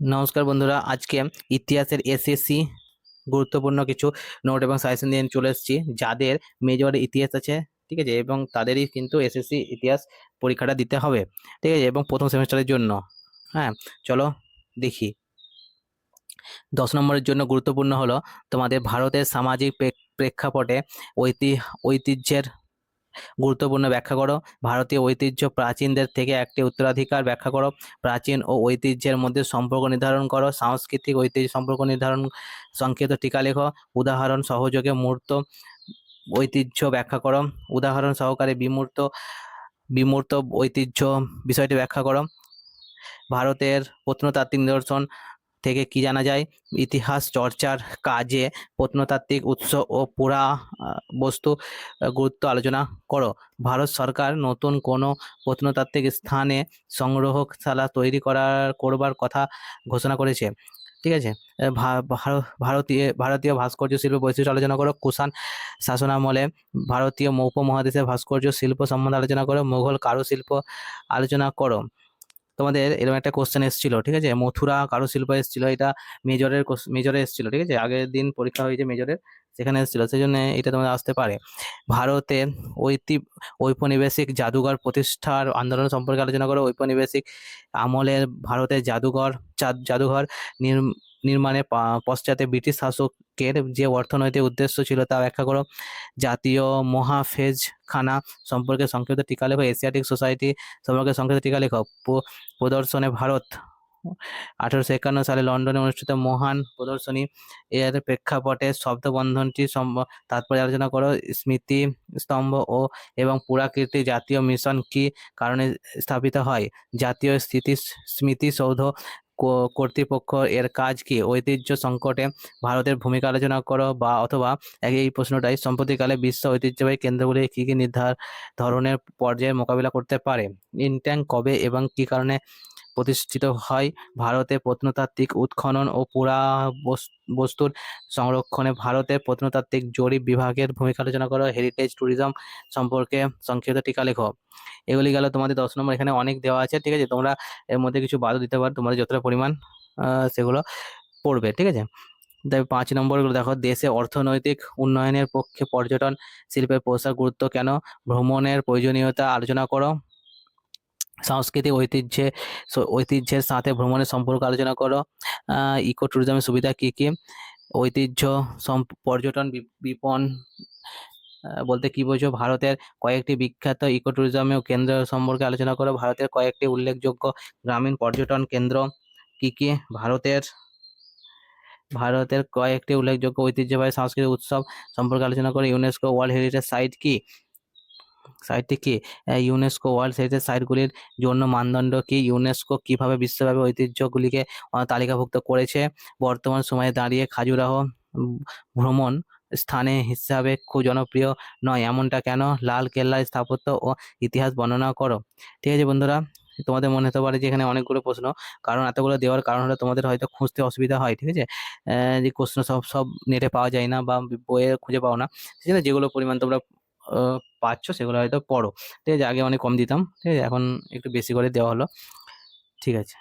নমস্কার বন্ধুরা, আজকে ইতিহাসের এসএসসি গুরুত্বপূর্ণ কিছু নোট এবং সাজেশন নিয়ে চলে এসেছি। যাদের মেজর ইতিহাস আছে, ঠিক আছে, এবং তাদেরই কিন্তু এসএসসি ইতিহাস পরীক্ষাটা দিতে হবে, ঠিক আছে, এবং প্রথম সেমিস্টারের জন্য। হ্যাঁ চলো দেখি। দশ নম্বরের জন্য গুরুত্বপূর্ণ হলো, তোমাদের ভারতের সামাজিক প্রেক্ষাপটে ঐতি, ঐতিহ্যের গুরুত্বপূর্ণ ব্যাখ্যা করো। ভারতীয় ঐতিহ্য প্রাচীনদের থেকে একটি উত্তরাধিকার ব্যাখ্যা করো। প্রাচীন ও ঐতিহ্যের মধ্যে সম্পর্ক নির্ধারণ করো। সাংস্কৃতিক ঐতিহ্য সম্পর্ক নির্ধারণ সংক্ষিপ্ত টিকা লেখো। উদাহরণ সহযোগে মূর্ত ঐতিহ্য ব্যাখ্যা করো। উদাহরণ সহকারে বিমূর্ত বিমূর্ত ঐতিহ্য বিষয়টি ব্যাখ্যা করো। ভারতের প্রত্নতাত্ত্বিক নিদর্শন থেকে কি জানা যায়? ইতিহাস, চর্চার কাজে প্রত্নতাত্ত্বিক উৎস ও পুরা বস্তু গুরুত্ব আলোচনা করো। ভারত সরকার নতুন কোনো প্রত্নতাত্ত্বিক স্থানে সংগ্রহশালা তৈরি করার, করবার কথা ঘোষণা করেছে। ঠিক আছে? ভারতীয় ভারতীয় ভাস্কর্য শিল্প বৈশিষ্ট্য আলোচনা করো। কুষাণ শাসনামলে ভারতীয় উপমহাদেশের ভাস্কর্য শিল্প সম্বন্ধে আলোচনা করো। মুঘল কারুশিল্প আলোচনা করো। তোমাদের এরকম একটা কোশ্চেন এসেছিল, ঠিক আছে? মথুরা কারুশিল্প এসেছিল, এটা মেজরের মেজরে এসেছিল, ঠিক আছে? আগের দিন পরীক্ষা হয়েছে মেজরের সেখানে এসেছিল। সেই জন্য এটা তোমাদের আসতে পারে। ভারতে ঐতি ঔপনিবেশিক জাদুঘর প্রতিষ্ঠার আন্দোলন সম্পর্কে আলোচনা করো। ঔপনিবেশিক আমলের ভারতের জাদুঘর জাদ- জাদুঘর নির- নির্মাণে পশ্চাতে ব্রিটিশ শাসকের যে অর্থনৈতিক উদ্দেশ্য ছিল তা ব্যাখ্যা করো। জাতীয় মহাফেজ খানা সম্পর্কে সংক্ষিপ্ত টিকা লেখো। এশিয়াটিক সোসাইটি সম্পর্কে সংক্ষিপ্ত টিকা লেখো। প্রদর্শনে ভারত আঠারোশো একান্ন সালে লন্ডনে অনুষ্ঠিত মহান প্রদর্শনী। এর প্রেক্ষাপটে শব্দবন্ধনটি তাৎপর্য আলোচনা করো, স্মৃতি স্তম্ভ ও, এবং পুরাকীর্তি জাতীয় মিশন কি কারণে স্থাপিত হয়? জাতীয় স্থিতি স্মৃতিসৌধ কর্তৃপক্ষ এর কাজ কি? ঐতিহ্য সংকটে ভারতের ভূমিকা আলোচনা করো বা, অথবা এই এই প্রশ্নটাই, সম্প্রতিকালে বিশ্ব ঐতিহ্যবাহী কেন্দ্রগুলি কি কি নির্ধার, ধরনের পর্যায়ে মোকাবিলা করতে পারে? ইনট্যাং কবে এবং কি কারণে প্রতিষ্ঠিত হয়। ভারতে প্রত্নতাত্ত্বিক উৎখনন ও পুরা বস- বস্তুর সংরক্ষণে ভারতের প্রত্নতাত্ত্বিক জরিপ বিভাগের ভূমিকা আলোচনা করো। হেরিটেজ ট্যুরিজম সম্পর্কে সংক্ষিপ্ত টিকা লেখো। এগুলি গেল তোমাদের দশ নম্বর। এখানে অনেক দেওয়া আছে, ঠিক আছে? তোমরা এর মধ্যে কিছু বাদও দিতে পারো। তোমাদের যতটা পরিমাণ সেগুলো পড়বে, ঠিক আছে? তাই পাঁচ নম্বরগুলো দেখো। দেশে অর্থনৈতিক উন্নয়নের পক্ষে পর্যটন শিল্পের প্রসার গুরুত্ব কেন? ভ্রমণের প্রয়োজনীয়তা আলোচনা করো। সাংস্কৃতিক ঐতিহ্যে ঐতিহ্যের সাথে ভ্রমণের সম্পর্ক আলোচনা করো। ইকো ট্যুরিজমের সুবিধা কী কী? ঐতিহ্য পর্যটন বিপণ বলতে কি বোঝো? ভারতের কয়েকটি বিখ্যাত ইকো ট্যুরিজমের কেন্দ্র সম্পর্কে আলোচনা করো। ভারতের কয়েকটি উল্লেখযোগ্য গ্রামীণ পর্যটন কেন্দ্র কি কি? ভারতের ভারতের কয়েকটি উল্লেখযোগ্য ঐতিহ্যবাহী সাংস্কৃতিক উৎসব সম্পর্কে আলোচনা করে। ইউনেস্কো ওয়ার্ল্ড হেরিটেজ সাইট কি? সাইটটি কি ইউনেস্কো ওয়ার্ল্ড হেরিটেজ সাইটগুলির জন্য মানদণ্ড কি ইউনেস্কো কীভাবে বিশ্বব্যাপী ঐতিহ্যগুলিকে তালিকাভুক্ত করেছে? বর্তমান সময়ে দাঁড়িয়ে খাজুরাহ ভ্রমণ স্থানে হিসাবে খুব জনপ্রিয় নয়। এমনটা কেন? লাল কেল্লার স্থাপত্য ও ইতিহাস বর্ণনা করো। ঠিক আছে বন্ধুরা, তোমাদের মনে হতে পারে যে এখানে অনেকগুলো প্রশ্ন, কারণ এতগুলো দেওয়ার কারণ হলো তোমাদের হয়তো খুঁজতে অসুবিধা হয়, ঠিক আছে? যে প্রশ্ন সব সব নেটে পাওয়া যায় না বা বইয়ে খুঁজে পাও না। ঠিক আছে যেগুলো পরিমাণ তোমরা পাচ্ছ সেগুলো হয়তো পড়ো। ঠিক আছে, আগে অনেক কম দিতাম। ঠিক আছে, এখন একটু বেশি করে দেওয়া হলো। ঠিক আছে।